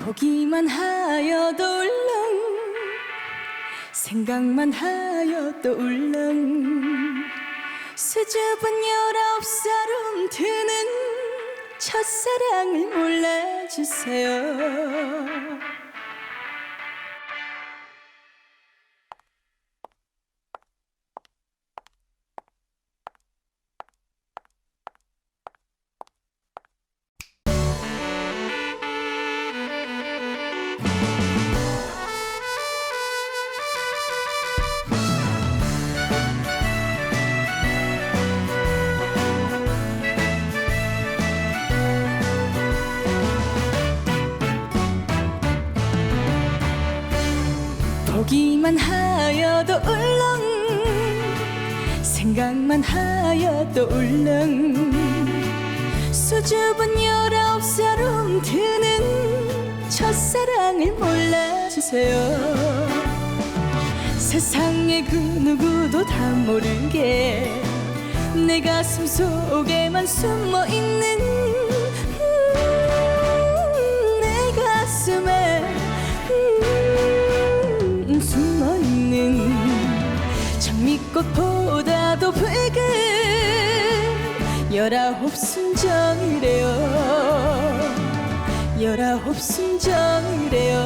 보기만 하여도 울렁 생각만 하여도 울렁 수줍은 열아홉 살 움트는 첫사랑을 몰라주세요 보기만 하여도 울렁 생각만 하여도 울렁. 수줍은 열아홉 살 움트는 첫사랑을 몰라주세요. 세상의 그 누구도 다 모르게 내 가슴 속에만 숨어 있는 장미꽃보다도 붉은 열아홉 순정이래요. 열아홉 순정이래요